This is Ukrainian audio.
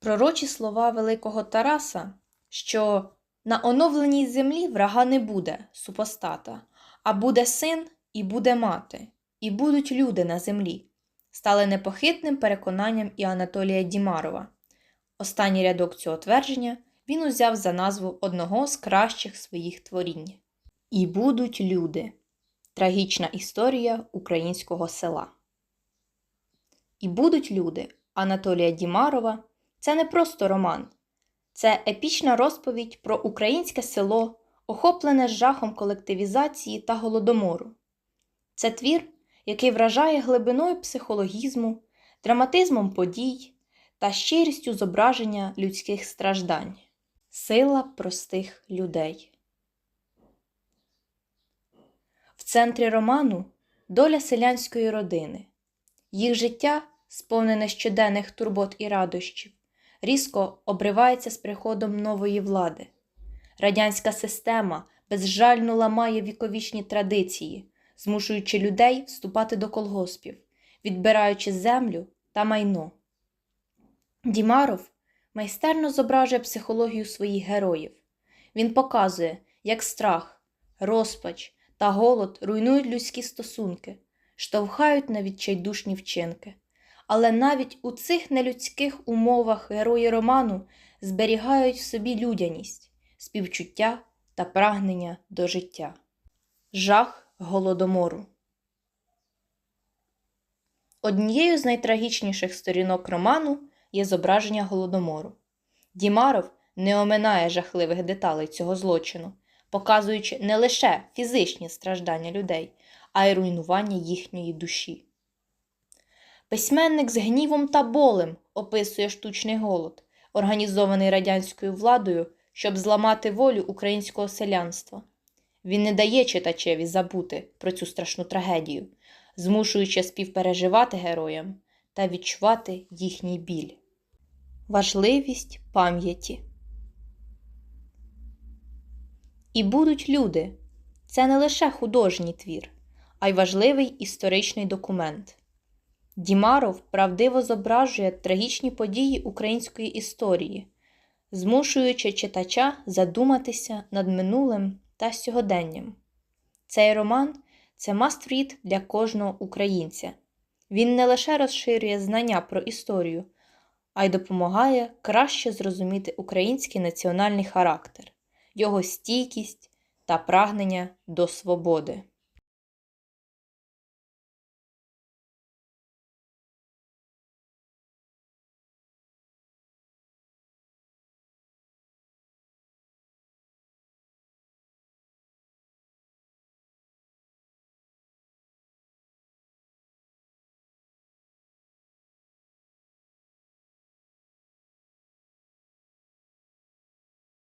Пророчі слова великого Тараса, що на оновленій землі врага не буде супостата, а буде син і буде мати, і будуть люди на землі, стали непохитним переконанням і Анатолія Дімарова. Останній рядок цього твердження він узяв за назву одного з кращих своїх творінь. І будуть люди. Трагічна історія українського села. І будуть люди Анатолія Дімарова це не просто роман, це епічна розповідь про українське село, охоплене жахом колективізації та голодомору. Це твір, який вражає глибиною психологізму, драматизмом подій та щирістю зображення людських страждань. Сила простих людей. В центрі роману доля селянської родини. Їх життя, сповнене щоденних турбот і радощів, різко обривається з приходом нової влади. Радянська система безжально ламає віковічні традиції, змушуючи людей вступати до колгоспів, відбираючи землю та майно. Дімаров майстерно зображує психологію своїх героїв. Він показує, як страх, розпач та голод руйнують людські стосунки, штовхають на відчайдушні вчинки. Але навіть у цих нелюдських умовах герої роману зберігають в собі людяність, співчуття та прагнення до життя. Жах голодомору. Однією з найтрагічніших сторінок роману є зображення голодомору. Дімаров не оминає жахливих деталей цього злочину, показуючи не лише фізичні страждання людей, а й руйнування їхньої душі. Письменник з гнівом та болем описує штучний голод, організований радянською владою, щоб зламати волю українського селянства. Він не дає читачеві забути про цю страшну трагедію, змушуючи співпереживати героям та відчувати їхній біль. Важливість пам'яті. І будуть люди. Це не лише художній твір, а й важливий історичний документ. Дімаров правдиво зображує трагічні події української історії, змушуючи читача задуматися над минулим та сьогоденням. Цей роман це маст-рід для кожного українця. Він не лише розширює знання про історію, а й допомагає краще зрозуміти український національний характер, його стійкість та прагнення до свободи.